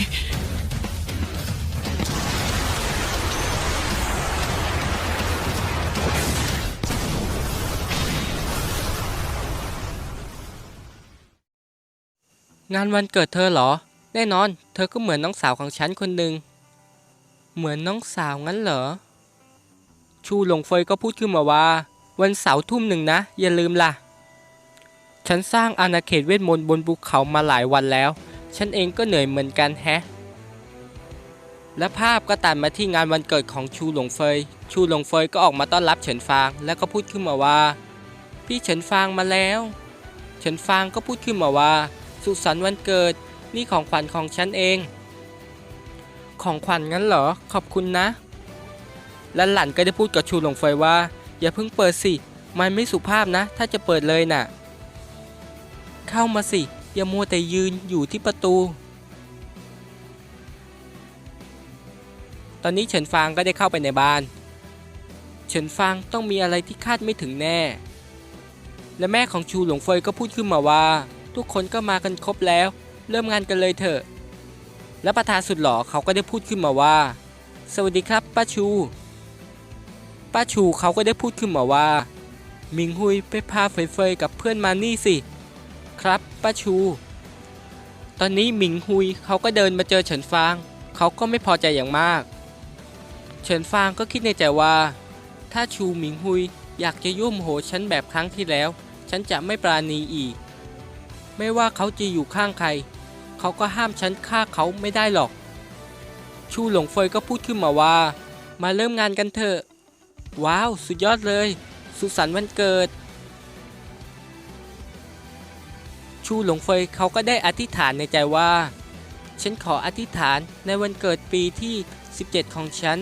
งานวันเกิดเธอเหรอ แน่นอน เธอก็เหมือนน้องสาวของฉันคนหนึ่ง เหมือนน้องสาวงั้นเหรอ ชูหลงเฟยก็พูดขึ้นมาว่า วันเสาร์ทุ่มหนึ่งนะ อย่าลืมล่ะ ฉันสร้างอาณาเขตเวทมนต์บนภูเขามาหลายวันแล้ว ฉันเองก็เหนื่อยเหมือนกันแฮะ และภาพก็ตัดมาที่งานวันเกิดของชูหลงเฟย ชูหลงเฟยก็ออกมาต้อนรับเฉินฟาง แล้วก็พูดขึ้นมาว่า พี่เฉินฟางมาแล้ว เฉินฟางก็พูดขึ้นมาว่า สุขสันต์วันเกิด นี่ของขวัญของฉันเอง ของขวัญงั้นเหรอ ขอบคุณนะ และหลันก็ได้พูดกับชูหลงเฟยว่า อย่าเพิ่งเปิดสิ มันไม่สุภาพนะ ถ้าจะเปิดเลยน่ะ เข้ามาสิ อย่ามัวแต่ยืนอยู่ที่ประตู ตอนนี้เฉินฟางก็ได้เข้าไปในบ้าน เฉินฟางต้องมีอะไรที่คาดไม่ถึงแน่ และแม่ของชูหลงเฟยก็พูดขึ้นมาว่า ทุกคนก็มากันครบแล้ว เริ่มงานกันเลยเถอะ และประธานสุดหล่อเขาก็ได้พูดขึ้นมาว่า สวัสดีครับป้าชูป้าชูเขาก็ได้พูดขึ้นมาว่ามิงฮุยไปพาเฟยเฟยกับเพื่อนมานี่สิ ครับป้าชู ตอนนี้หมิงฮุยเขาก็เดินมาเจอเฉินฟาง เขาก็ไม่พอใจอย่างมาก เฉินฟางก็คิดในใจว่า ถ้าชูหมิงฮุยอยากจะยุ่มโหฉันแบบครั้งที่แล้ว ฉันจะไม่ปราณีอีก ไม่ว่าเขาจะอยู่ข้างใคร เขาก็ห้ามฉันฆ่าเขาไม่ได้หรอก ชูหลงเฟยก็พูดขึ้นมาว่า มาเริ่มงานกันเถอะ ว้าว สุดยอดเลย สุขสันต์วันเกิด ชูหลงเฟยเขาก็ได้อธิษฐานในใจว่า ฉันขออธิษฐานในวันเกิดปีที่ 17 ของฉัน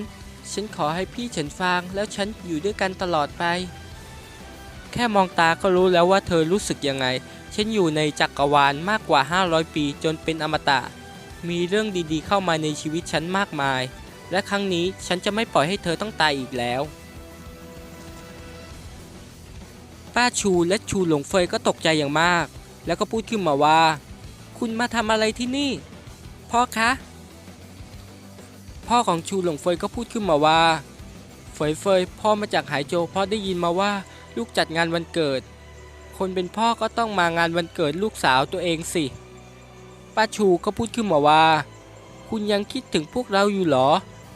ฉันขอให้พี่เฉินฟางแล้วฉันอยู่ด้วยกันตลอดไป แค่มองตาก็รู้แล้วว่าเธอรู้สึกยังไง ฉันอยู่ในจักรวาลมากกว่า 500 ปีจนเป็นอมตะ มีเรื่องดีๆ เข้ามาในชีวิตฉันมากมาย และครั้งนี้ฉันจะไม่ปล่อยให้เธอต้องตายอีกแล้วป้าชูและชูหลงเฟยก็ตกใจอย่างมาก แล้วก็พูดขึ้นมาว่า คุณมาทำอะไรที่นี่ พ่อคะ พ่อของชูหลงเฟยก็พูดขึ้นมาว่า เฟยเฟยพ่อมาจากหายโจเพราะได้ยินมาว่าลูกจัดงานวันเกิด คนเป็นพ่อก็ต้องมางานวันเกิดลูกสาวตัวเองสิป้าชูก็พูดขึ้นมาว่า คุณยังคิดถึงพวกเราอยู่เหรอ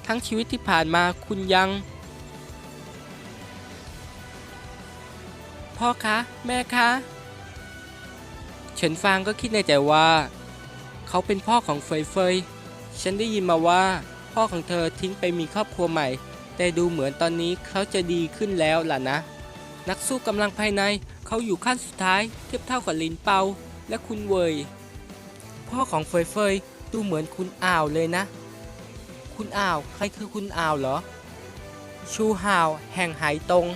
ทั้งชีวิตที่ผ่านมาคุณยัง พ่อคะ แม่คะ ฉินฟางก็คิดในใจว่า เขาเป็นพ่อของเฟยเฟย ฉันได้ยินมาว่า พ่อของเธอทิ้งไปมีครอบครัวใหม่ แต่ดูเหมือนตอนนี้เขาจะดีขึ้นแล้วล่ะนะ นักสู้กำลังภายในเขาอยู่ขั้นสุดท้าย เทียบเท่ากับลินเปาและคุณเวยพ่อของเฟยเฟยดูเหมือนคุณอ่าวเลยนะ คุณอ่าวใครคือคุณอ่าวเหรอ ชูฮาวแห่งไหตง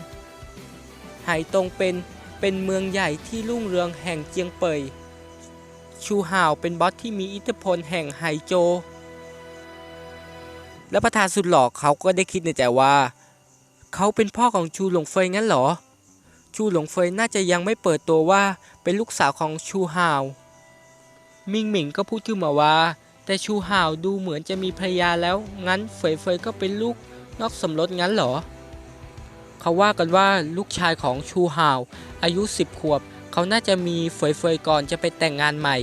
ไหตงเป็น เป็นเมืองใหญ่ที่รุ่งเรืองแห่งเจียงเปยชูฮาวเป็นบอสที่มีอิทธิพลแห่งไหโจ และประธานสุดหล่อเขาก็ได้คิดในใจว่า เขาเป็นพ่อของชูหลงเฟยงั้นหรอ ชูหลงเฟยน่าจะยังไม่เปิดตัวว่าเป็นลูกสาวของชูฮาว มิงหมิงก็พูดขึ้นมาว่า แต่ชูฮาวดูเหมือนจะมีภรรยาแล้วงั้นเฟยเฟยก็เป็นลูกนอกสมรสงั้นหรอ เขาว่ากันว่าลูกชายของชูฮาว อายุ 10 ขวบ เขาน่าจะมีเฟยเฟยก่อนจะไปแต่งงานใหม่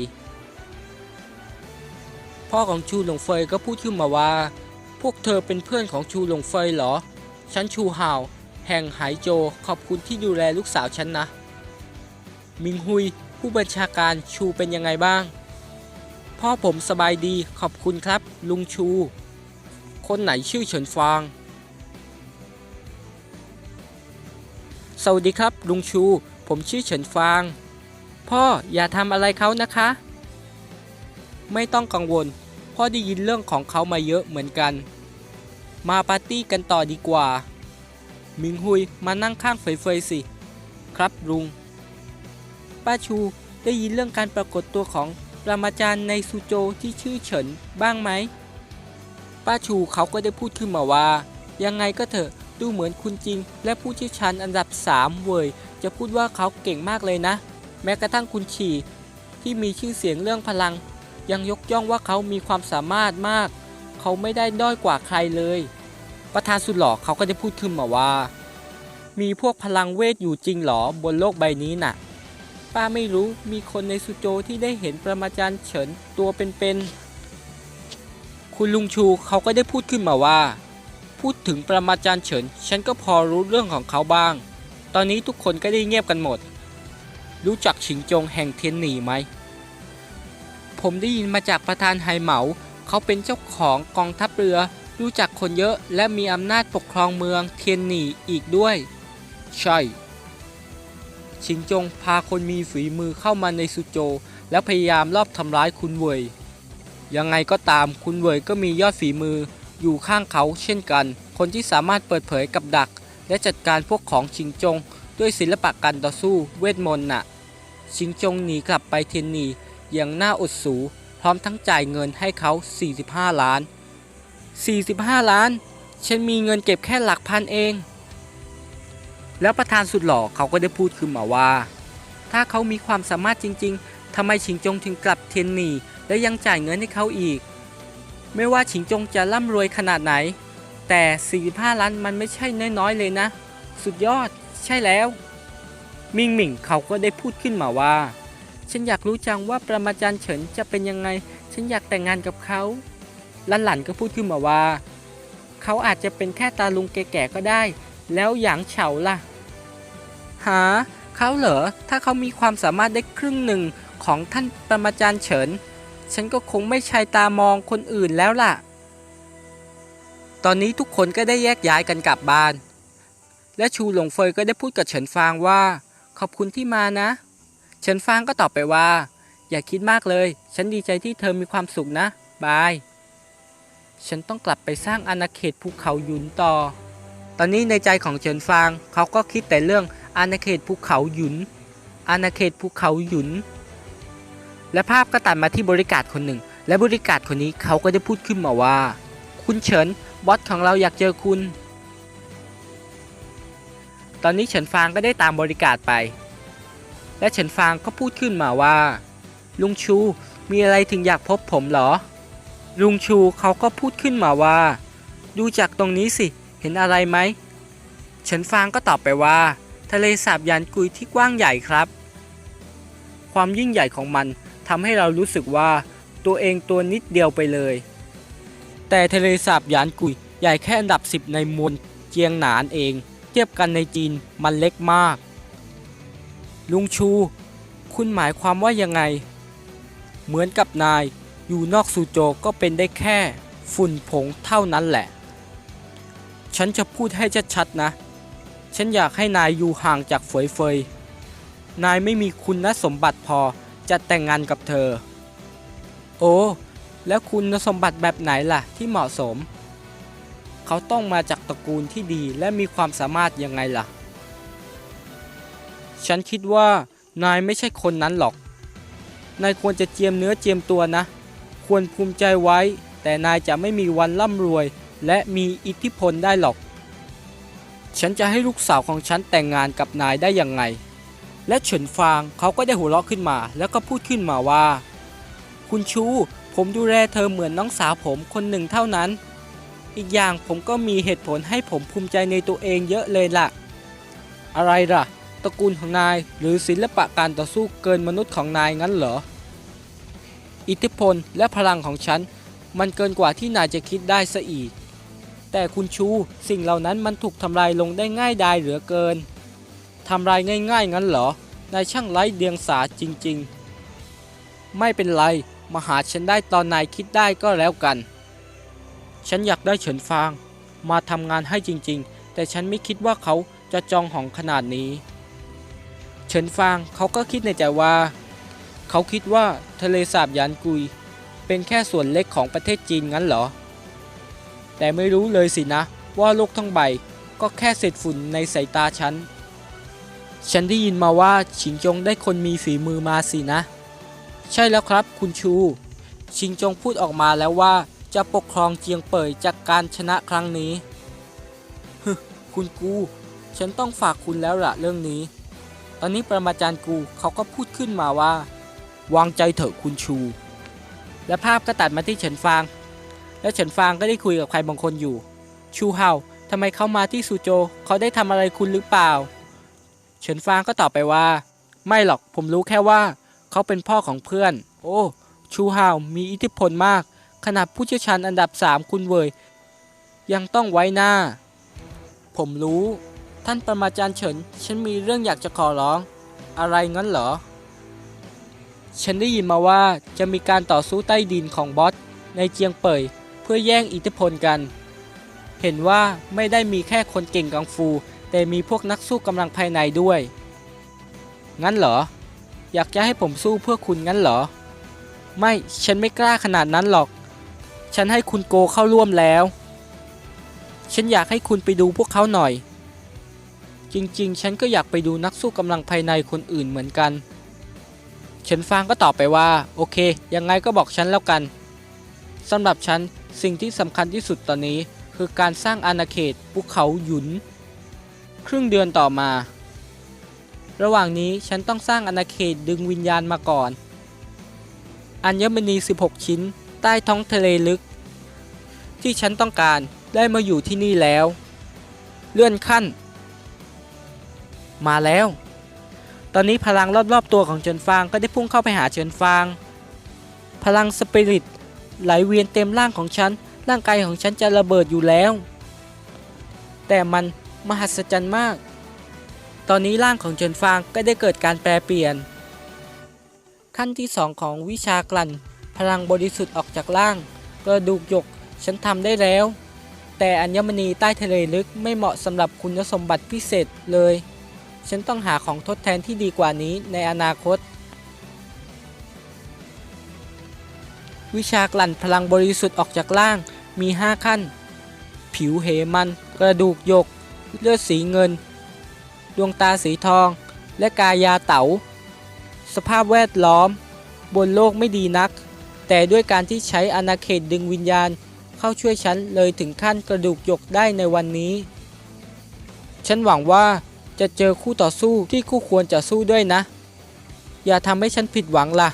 พ่อของชูหลงเฟยก็พูดขึ้นมาว่า พวกเธอเป็นเพื่อนของชูหลงเฟยเหรอ ฉันชูฮาว แห่งไหโจขอบคุณที่ดูแลลูกสาวฉันนะ มิงฮุยผู้บัญชาการชูเป็นยังไงบ้าง พ่อผมสบายดีขอบคุณครับ ลุงชู คนไหนชื่อเฉินฟาง สวัสดีครับ ลุงชู ผมชื่อเฉินฟาง พ่ออย่าทำอะไรเขานะคะ ไม่ต้องกังวล พ่อได้ยินเรื่องของเขามาเยอะเหมือนกัน มาปาร์ตี้กันต่อดีกว่า มิงฮุยมานั่งข้างเฟยเฟยสิ ครับลุง ป้าชูได้ยินเรื่องการปรากฏตัวของปรมาจารย์ในซูโจที่ชื่อเฉินบ้างไหม ป้าชูเขาก็ได้พูดขึ้นมาว่า ยังไงก็เถอะ ดูเหมือนคุณจริง และผู้เชี่ยวชาญอันดับ 3 เวยจะพูดว่าเขาเก่งมากเลยนะ แม้กระทั่งคุณฉี่ที่มีชื่อเสียงเรื่องพลัง ยังยกย่องว่าเขามีความสามารถมาก เขาไม่ได้ด้อยกว่าใครเลย ประธานสุดหล่อเขาก็ได้พูดขึ้นมาว่า มีพวกพลังเวทอยู่จริงหรอบนโลกใบนี้น่ะ ป้าไม่รู้มีคนในสุโจที่ได้เห็นประมาจารย์เฉินตัวเป็นๆคุณลุงชูเขาก็ได้พูดขึ้นมาว่า พูดถึงประมาจารย์เฉิน ฉันก็พอรู้เรื่องของเขาบ้าง ตอนนี้ทุกคนก็ได้เงียบกันหมด รู้จักฉิงจงแห่งเทียนหนีไหม ผมได้ยินมาจากประธานไหเหมา เขาเป็นเจ้าของกองทัพเรือ รู้จักคนเยอะและมีอำนาจปกครองเมืองเทียนหนีอีกด้วย ใช่ ชิงจงพาคนมีฝีมือเข้ามาในสุโจ แล้วพยายามลอบทำร้ายคุณเวยยังไงก็ตามคุณเวยก็มียอดฝีมือ อยู่ข้างเขาเช่นกัน คนที่สามารถเปิดเผยกับดัก และจัดการพวกของชิงจง ด้วยศิลปะการต่อสู้เวทมนต์น่ะ ชิงจงหนีกลับไปเทียนหนีอย่างน่าอดสู พร้อมทั้งจ่ายเงินให้เขา 45 ล้าน 45 ล้าน ฉันมีเงินเก็บแค่หลักพันเอง แล้วประธานสุดหล่อเขาก็ได้พูดขึ้นมาว่า ถ้าเขามีความสามารถจริง ๆทำไมชิงจงถึงกลับเทียนหนีและยังจ่ายเงินให้เขาอีก ไม่ว่าชิงจงจะร่ำรวยขนาดไหน แต่ 45 ล้านมันไม่ใช่น้อยๆเลยนะ สุดยอดใช่แล้ว มิงหมิงเขาก็ได้พูดขึ้นมาว่า ฉันอยากรู้จังว่าประมาจารย์เฉินจะเป็นยังไง ฉันอยากแต่งงานกับเขาลันหลันก็พูดขึ้นมาว่า เขาอาจจะเป็นแค่ตาลุงแก่ๆก็ได้ แล้วหยางเฉาล่ะ หา เขาเหรอ ถ้าเขามีความสามารถได้ครึ่งหนึ่งของท่านประมาจารย์เฉิน ฉันก็คงไม่ใชายตามองคนอื่นแล้วล่ะ ตอนนี้ทุกคนก็ได้แยกย้ายกันกลับบ้าน และชูหลงเฟยก็ได้พูดกับเฉินฟางว่า ขอบคุณที่มานะ เฉินฟางก็ตอบไปว่า อย่าคิดมากเลย ฉันดีใจที่เธอมีความสุขนะ บาย ฉันต้องกลับไปสร้างอาณาเขตภูเขาหยุนต่อ ตอนนี้ในใจของเฉินฟางเขาก็คิดแต่เรื่องอาณาเขตภูเขาหยุน อาณาเขตภูเขาหยุน และภาพก็ตัดมาที่บริการคนหนึ่ง และบริการคนนี้เขาก็ได้พูดขึ้นมาว่า คุณเฉินบอสของเราอยากเจอคุณ ตอนนี้เฉินฟางก็ได้ตามบริการไป และเฉินฟางก็พูดขึ้นมาว่า ลุงชูมีอะไรถึงอยากพบผมเหรอ ลุงชูเขาก็พูดขึ้นมาว่า ดูจากตรงนี้สิเห็นอะไรไหมเฉินฟางก็ตอบไปว่า ทะเลสาบยานกุยที่กว้างใหญ่ครับ ความยิ่งใหญ่ของมัน ทำให้เรารู้สึกว่าตัวเองตัวนิดเดียวไปเลย แต่ทะเลสาบยานกุยใหญ่แค่อันดับ 10 ในมวลเจียงหนานเอง เทียบกันในจีนมันเล็กมาก ลุงชู คุณหมายความว่ายังไง เหมือนกับนายอยู่นอกซูโจก็เป็นได้แค่ฝุ่นผงเท่านั้นแหละ ฉันจะพูดให้ชัดๆนะ ฉันอยากให้นายอยู่ห่างจากเฟยเฟยนายไม่มีคุณสมบัติพอ จะแต่งงานกับเธอ โอ้ แล้วคุณสมบัติแบบไหนล่ะที่เหมาะสม เขาต้องมาจากตระกูลที่ดีและมีความสามารถยังไงล่ะ ฉันคิดว่านายไม่ใช่คนนั้นหรอก นายควรจะเจียมเนื้อเจียมตัวนะ ควรภูมิใจไว้ แต่นายจะไม่มีวันร่ำรวย และมีอิทธิพลได้หรอก ฉันจะให้ลูกสาวของฉันแต่งงานกับนายได้ยังไง และเฉินฟางเขาก็ได้หัวเราะขึ้นมาแล้วก็พูดขึ้นมาว่า คุณชู ผมดูแลเธอเหมือนน้องสาวผมคนหนึ่งเท่านั้น อีกอย่างผมก็มีเหตุผลให้ผมภูมิใจในตัวเองเยอะเลยล่ะ อะไรล่ะ ตระกูลของนายหรือศิลปะการต่อสู้เกินมนุษย์ของนายงั้นเหรอ อิทธิพลและพลังของฉัน มันเกินกว่าที่นายจะคิดได้ซะอีก แต่คุณชูสิ่งเหล่านั้นมันถูกทำลายลงได้ง่ายดายเหลือเกิน ทำลายง่ายๆ งั้นเหรอนายช่างไร้เดียงสาจริงๆ ไม่เป็นไรมาหาฉันได้ตอนนายคิดได้ก็แล้วกัน ฉันอยากได้เฉินฟาง มาทำงานให้จริงๆ แต่ฉันไม่คิดว่าเขาจะจองหองขนาดนี้ เฉินฟางเขาก็คิดในใจว่า เขาคิดว่าทะเลสาบยานกุย เป็นแค่ส่วนเล็กของประเทศจีนงั้นเหรอ แต่ไม่รู้เลยสินะว่าโลกทั้งใบก็แค่เศษฝุ่นในสายตาฉัน ฉันได้ยินมาว่าชิงจงได้คนมีฝีมือมาสินะ ใช่แล้วครับคุณชู ชิงจงพูดออกมาแล้วว่าจะปกครองเจียงเป่ยจากการชนะครั้งนี้ฮึคุณกู ฉันต้องฝากคุณแล้วล่ะเรื่องนี้ ตอนนี้ประมาจารย์กูเขาก็พูดขึ้นมาว่า วางใจเถอะคุณชู และภาพก็ตัดมาที่เฉินฟาง และเฉินฟางก็ได้คุยกับใครบางคนอยู่ ชูเฮาทำไมเขามาที่ซูโจเขาได้ทำอะไรคุณหรือเปล่า เฉินฟางก็ตอบไปว่า ไม่หรอกผมรู้แค่ว่า เขาเป็นพ่อของเพื่อน โอ้ ชูฮาวมีอิทธิพลมาก ขนาดผู้เชี่ยวชาญอันดับสามคุณเวยยังต้องไว้หน้า ผมรู้ ท่านประมาจารย์เฉิน ฉันมีเรื่องอยากจะขอร้อง อะไรงั้นเหรอ ฉันได้ยินมาว่าจะมีการต่อสู้ใต้ดินของบอสในเจียงเป่ยเพื่อแย่งอิทธิพลกัน เห็นว่าไม่ได้มีแค่คนเก่งกังฟู แต่มีพวกนักสู้กำลังภายในด้วย งั้นเหรอ อยากจะให้ผมสู้เพื่อคุณงั้นเหรอ ไม่ ฉันไม่กล้าขนาดนั้นหรอก ฉันให้คุณโกเข้าร่วมแล้ว ฉันอยากให้คุณไปดูพวกเขาหน่อย จริงๆ ฉันก็อยากไปดูนักสู้กำลังภายในคนอื่นเหมือนกัน เฉินฟางก็ตอบไปว่า โอเค ยังไงก็บอกฉันแล้วกันสำหรับฉันสิ่งที่สำคัญที่สุดตอนนี้คือการสร้างอาณาเขตภูเขาหยุน ครึ่งเดือนต่อมา ระหว่างนี้ฉันต้องสร้างอาณาเขตดึงวิญญาณมาก่อน อัญมณี 16 ชิ้น ใต้ท้องทะเลลึก ที่ฉันต้องการได้มาอยู่ที่นี่แล้ว เลื่อนขั้น มาแล้ว ตอนนี้พลังรอบๆตัวของเฉินฟางก็ได้พุ่งเข้าไปหาเฉินฟาง พลังสปิริตไหลเวียนเต็มร่างของฉัน ร่างกายของฉันจะระเบิดอยู่แล้ว แต่มัน มหัศจรรย์มาก ตอนนี้ร่างของเฉินฟางก็ได้เกิดการแปลเปลี่ยน ขั้นที่สองของวิชากลั่น พลังบริสุทธิ์ออกจากร่าง กระดูกหยกฉันทำได้แล้ว แต่อัญมณีใต้ทะเลลึกไม่เหมาะสำหรับคุณสมบัติพิเศษเลย ฉันต้องหาของทดแทนที่ดีกว่านี้ในอนาคต วิชากลั่นพลังบริสุทธิ์ออกจากร่างมี 5 ขั้น ผิวเหมัน กระดูกหยก เลือดสีเงิน ดวงตาสีทอง และกายาเต๋า สภาพแวดล้อม บนโลกไม่ดีนัก แต่ด้วยการที่ใช้อาณาเขตดึงวิญญาณเข้าช่วยฉันเลยถึงขั้นกระดูกหยกได้ในวันนี้ ฉันหวังว่าจะเจอคู่ต่อสู้ที่คู่ควรจะสู้ด้วยนะ อย่าทำให้ฉันผิดหวังล่ะ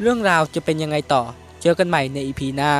เรื่องราวจะเป็นยังไงต่อ เจอกันใหม่ในอีพีหน้า